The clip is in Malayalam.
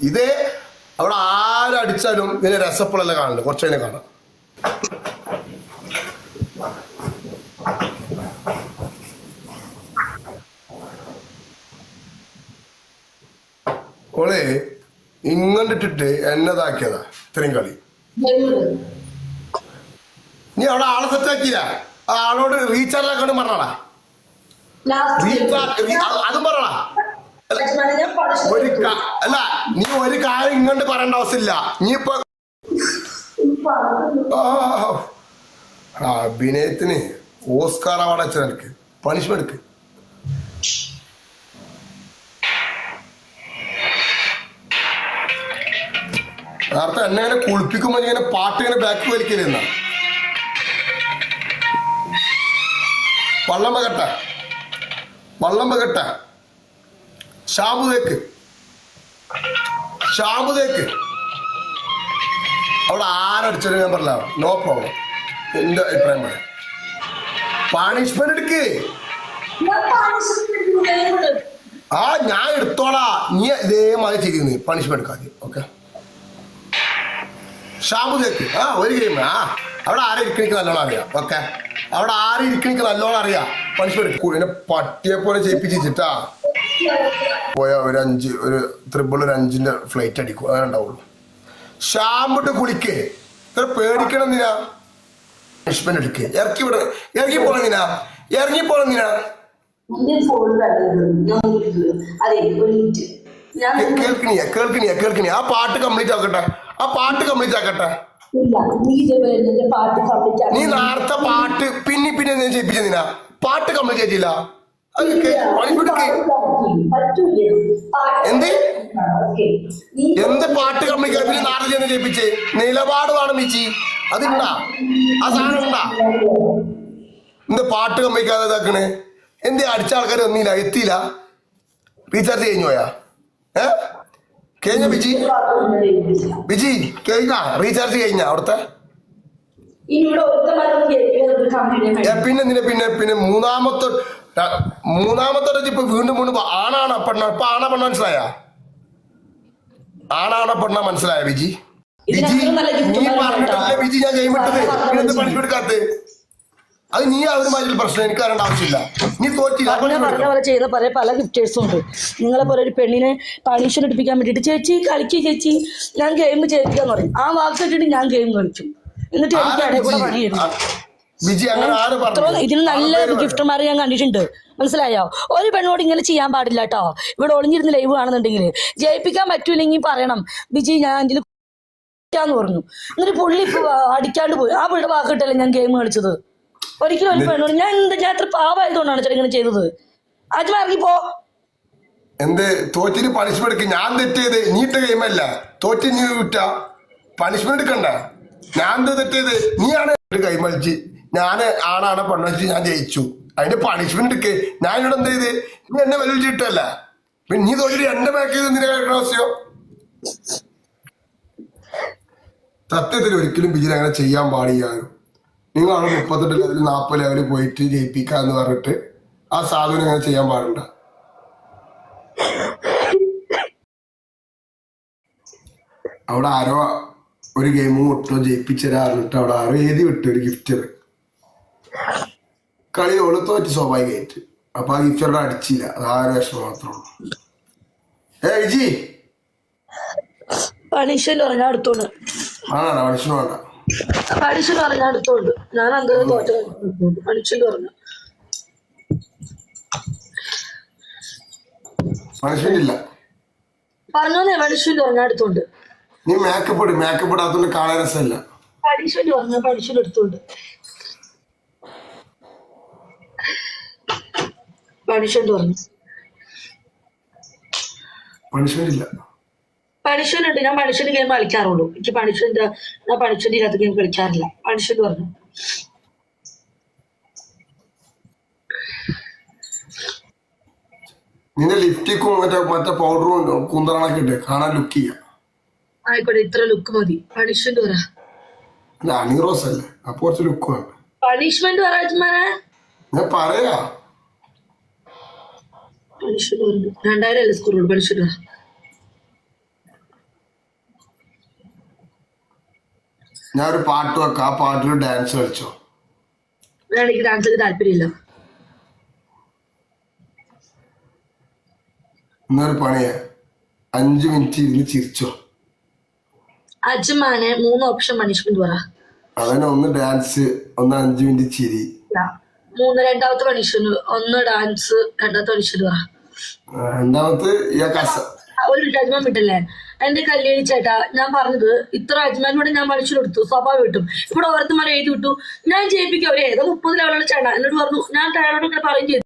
ഇത് അവിടെ ആരടിച്ചാലും ഇതിനെ രസപ്പുള്ളല്ല കാണില്ല കുറച്ചതിനെ കാണാം. ഓളെ ഇങ്ങണ്ടിട്ടിട്ട് എന്നതാക്കിയതാ ഇത്രയും കളി. നീ അവിടെ ആളെ സെറ്റാക്കിയില്ല ആളോട് റീചാർജ് ആക്കാണ്ട് പറഞ്ഞാടാ റീചാർജ് അതും പറയടാ ഒരു അല്ല നീ ഒരു കാര്യം ഇങ്ങോട്ട് പറയേണ്ട അവസ്ഥയില്ല നീ ഇപ്പൊ അഭിനയത്തിന് ഓസ്കാർ അവാർഡ് അച്ഛൻ എനിക്ക് പണിഷ്മെന്റ് എടുക്ക്. നേരത്തെ എന്നെ ഇങ്ങനെ കുളിപ്പിക്കുമ്പോ ഇങ്ങനെ പാട്ട് ഇങ്ങനെ ബാക്ക് വലിക്കലെന്നാ വള്ളം പകട്ട വള്ളം പകട്ട ഷാമ്പു തേക്ക്. ഷാമ്പു തേക്ക്. അവിടെ ആരടിച്ചാലും ഞാൻ പറഞ്ഞ നോ പ്രോബ്ലം എന്റെ അഭിപ്രായം പറയാം. പണിഷ്മെന്റ് എടുക്ക്. ആ ഞാൻ എടുത്തോളാ. നീ ഇതേമാതിരി ചെയ്തിരുന്നു പണിഷ്മെന്റ് എടുക്കാതെ ഓക്കെ ഷാമ്പു തേക്ക്. ആ ഒരു ഗെയിം ആ അവിടെ ആരെ ഇരിക്കണിക്ക് നല്ലോണം അറിയാം ഓക്കെ അവിടെ ആരെ ഇരിക്കണിക്ക് നല്ലോണം അറിയാം. പണിഷ്മെന്റ് പിന്നെ പട്ടിയെ പോലെ ചെയ്യിപ്പിച്ചിട്ടാ പോയ ഒരു അഞ്ച് ഒരു ത്രിബിൾ ഒരു അഞ്ചിന്റെ ഫ്ലൈറ്റ് അടിക്കും. അങ്ങനെ ഉണ്ടാവുള്ളൂ. ഷാമ്പിട്ട് കുളിക്കേ. ഇത്ര പേടിക്കണം എന്തിനാ? പണിഷ്മെന്റ് എടുക്കേ. ഇറക്കി വിട. ഇറങ്ങി പോണെന്തിനാ ഇറങ്ങി ഞാൻ കേൾക്കണിയ? കേൾക്കണിയ? കേൾക്കണിയ? ആ പാട്ട് കംപ്ലീറ്റ് ആക്കട്ടെ. ആ പാട്ട് കംപ്ലീറ്റ് ആക്കട്ടെ. നീ നേരത്തെ പാട്ട് പിന്നെ പിന്നെ ചെയ്യിപ്പിച്ചതിനാ പാട്ട് കംപ്ലീറ്റ് ആയിട്ടില്ല. പണിഷ്മെന്റ് എന്ത്? എന്ത് പാട്ട് കംപ്ലീറ്റ് പിന്നെ നാട്ടിൽ ചെന്ന് ചെയ്യിപ്പിച്ചേ നിലപാട് വേണം മിച്ചി. അതുണ്ടാ ആ സാധനം ഉണ്ടാ? എന്ത് പാട്ട് കമ്മിക്കാതെ ഇതാക്കണേ? എന്ത് അടിച്ച ആൾക്കാർ വന്നില്ല എത്തിയില്ല? റീചാർജ് കഴിഞ്ഞു പോയാ? ഏ? കഴിഞ്ഞ ബിജി ബിജി കഴിഞ്ഞ റീചാർജ് കഴിഞ്ഞ അവിടുത്തെ? പിന്നെ എന്തിനാ? പിന്നെ പിന്നെ മൂന്നാമത്തെ മൂന്നാമത്തെ ഇപ്പൊ വീണ്ടും വീണ്ടും ആണാണ് പെണ്ണ ഇപ്പൊ ആണ പെണ്ണ മനസ്സിലായ? ആണാണ പെണ്ണ മനസ്സിലായ വിജി? വിജി നീ പറഞ്ഞിട്ടല്ലേ കേട്ടോ. ഞാൻ കൈവിട്ടത് എന്ത് പണിക്കെടുക്കാത്ത അത് നീ അവരുമായിട്ട് പ്രശ്നം എനിക്ക് അറിയേണ്ട ആവശ്യമില്ല. നീ തോറ്റില്ല പറഞ്ഞ പറഞ്ഞ പോലെ പല ഗിഫ്റ്റേഴ്സും ഉണ്ട്. നിങ്ങളെ പോലെ ഒരു പെണ്ണിനെ പണിഷൻ എടുപ്പിക്കാൻ വേണ്ടിട്ട് ചേച്ചി കളിക്ക് ചേച്ചി ഞാൻ ഗെയിം ചേച്ചിക്കാന്ന് പറയും. ആ വാക്ക് കേട്ടിട്ട് ഞാൻ ഗെയിം കളിക്കും എന്നിട്ട് എനിക്ക് കൂടെ ബിജി? ബിജി അങ്ങനെ ആര് പറഞ്ഞു? ഇതിന് നല്ല ഗിഫ്റ്റർമാർ ഞാൻ കണ്ടിട്ടുണ്ട്. മനസ്സിലായോ? ഒരു പെണ്ണോട് ഇങ്ങനെ ചെയ്യാൻ പാടില്ല കേട്ടോ ഇവിടെ ഒളിഞ്ഞിരുന്ന് ലൈവ് കാണുന്നുണ്ടെങ്കിൽ ജയിപ്പിക്കാൻ പറ്റൂലെങ്കിൽ പറയണം ബിജി ഞാൻ അതിൽ ന്ന് പറഞ്ഞു. എന്നിട്ട് പുള്ളി അടിക്കാണ്ട് പോയി. ആ പുള്ളിയുടെ വാക്കിട്ടല്ലേ ഞാൻ ഗെയിം കളിച്ചത്? ഒരിക്കലും ഒരു പെണ്ണോട് ഞാൻ എന്താ ഞാൻ അത്ര പാവായതുകൊണ്ടാണ് ചേട്ടൻ ഇങ്ങനെ ചെയ്തത്? അത് പോ. എന്ത്? തോറ്റിന് പണിഷ്മെന്റ് എടുക്ക്. ഞാൻ തെറ്റിയത് നീട്ട ഗെയിമല്ല തോറ്റിന് വിട്ട പണിഷ്മെന്റ് എടുക്കണ്ട. ഞാൻ എന്ത് തെറ്റിയത് നീയാണ് ഒരു കൈ മളിച്ച് ഞാൻ ആണാണ് പെണ്ണടിച്ച് ഞാൻ ജയിച്ചു. അതിന്റെ പണിഷ്മെന്റ് എടുക്ക് ഞാൻ ഇവിടെ എന്ത് ചെയ്ത്? നീ എന്നെ വലിച്ചിട്ടല്ല പിന്നെ നീ തൊഴിൽ എന്റെ ബാക്ക് ചെയ്ത് നിന്റെ അവസ്ഥയോ സത്യത്തിൽ ഒരിക്കലും ബിജിന് അങ്ങനെ ചെയ്യാൻ പാടില്ല. നിങ്ങളാണ് മുപ്പത്തെട്ട് ലെവലിൽ നാൽപ്പത് ലെവലിൽ പോയിട്ട് ജയിപ്പിക്കാന്ന് പറഞ്ഞിട്ട് ആ സാധനം അങ്ങനെ ചെയ്യാൻ പാടുണ്ടോ അവിടെ ആരോ ഒരു ഗെയിം ഒട്ടും ജയിപ്പിച്ചരാറിട്ട് അവിടെ ആരോ എഴുതി വിട്ടു ഒരു ഗിഫ്റ്റ് കളി ഓൾ തോറ്റ് സ്വാഭാവികമായിട്ട് അപ്പൊ ആ ഗിഫ്റ്റ് അവിടെ അടിച്ചില്ല. അത് ആ ഒരു വിഷമം മാത്രമേ ഉള്ളൂ. ഏ വിജി പണിഷൽ പറഞ്ഞാൽ അടുത്തോണ്ട്. ആണോ? മനുഷ്യന് വേണ്ട. പണിഷൽ പറഞ്ഞാൽ അടുത്തോണ്ട്. ഞാൻ എന്തായാലും തോറ്റ പണിഷൽ പറഞ്ഞു. ഇല്ല. പറഞ്ഞോന്നേ അടുത്തോണ്ട്. നീ മേക്കപ്പ് ഇട്. മേക്കപ്പ് ഇടാത്തോണ്ട് കാണാൻ രസമില്ല. എടുത്തോണ്ട്. പണിഷൽ പറഞ്ഞു. പണിഷ്മെന്റ് ഇല്ല. പണിഷ്മെന്റ് ഉണ്ട്. ഞാൻ പണിഷ്മെന്റ് ഗെയിം കളിക്കാറുള്ളൂ എനിക്ക് പണിഷ്മെന്റ് ഞാൻ പണിഷ്മെന്റ് ഇല്ലാത്ത ഗെയിം കളിക്കാറില്ല. പണിഷ്മെന്റ് പറഞ്ഞു. നിന്റെ ലിഫ്റ്റിക്കും മറ്റേ മറ്റേ പൗഡറും കുന്തറണൊക്കെ ഉണ്ട് കാണാൻ ലുക്ക് ചെയ്യാം. ആയിക്കോട്ടെ ഇത്ര ലുക്ക് മതി. പണിഷ്മെന്റ് പറ. അല്ല അണി റോസ് അല്ലേ? അപ്പൊ കുറച്ച് ലുക്ക് വേണം. പണിഷ്മെന്റ് പറയാ ഞാൻ പറയാ. പഠിച്ചിട്ട് ഞാൻ ഒരു പാട്ട് വെക്കാം. ആ പാട്ടിൽ ഡാൻസ് കളിച്ചോ? എനിക്ക് ഡാൻസ് താല്പര്യമില്ല. എന്നൊരു പണിയ അഞ്ചു മിനിറ്റ് ഇരുന്ന് ചിരിച്ചോ? അജ്മാനെ മൂന്ന് ഓപ്ഷൻ പണിഷ്മെന്റ് പറ. അതന്നെ ഒന്ന് ഡാൻസ് ഒന്ന് അഞ്ചു മിനിറ്റ് ചിരി. മൂന്ന് രണ്ടാമത്തെ പണിഷ്മെന്റ് ഒന്ന് ഡാൻസ് രണ്ടാമത്തെ പണിഷ്മെന്റ് പറ. രണ്ടാമത്തെ ഒരു അജ്മാൻ വിട്ടല്ലേ എന്റെ കല്യാണി ചേട്ടാ ഞാൻ പറഞ്ഞത് ഇത്ര അജ്മാനോട് ഞാൻ മനുഷ്യർ കൊടുത്തു സ്വഭാവം വിട്ടു ഇവിടെ ഓരോരുത്തന്മാരെ എഴുതി വിട്ടു. ഞാൻ ജയിപ്പിക്കും. അവരെ ഏതോ മുപ്പത് ലെവലുള്ള ചേട്ടാ. എന്നോട് പറഞ്ഞു ഞാൻ ടയറോട് ഇങ്ങനെ പറയും ചെയ്തു.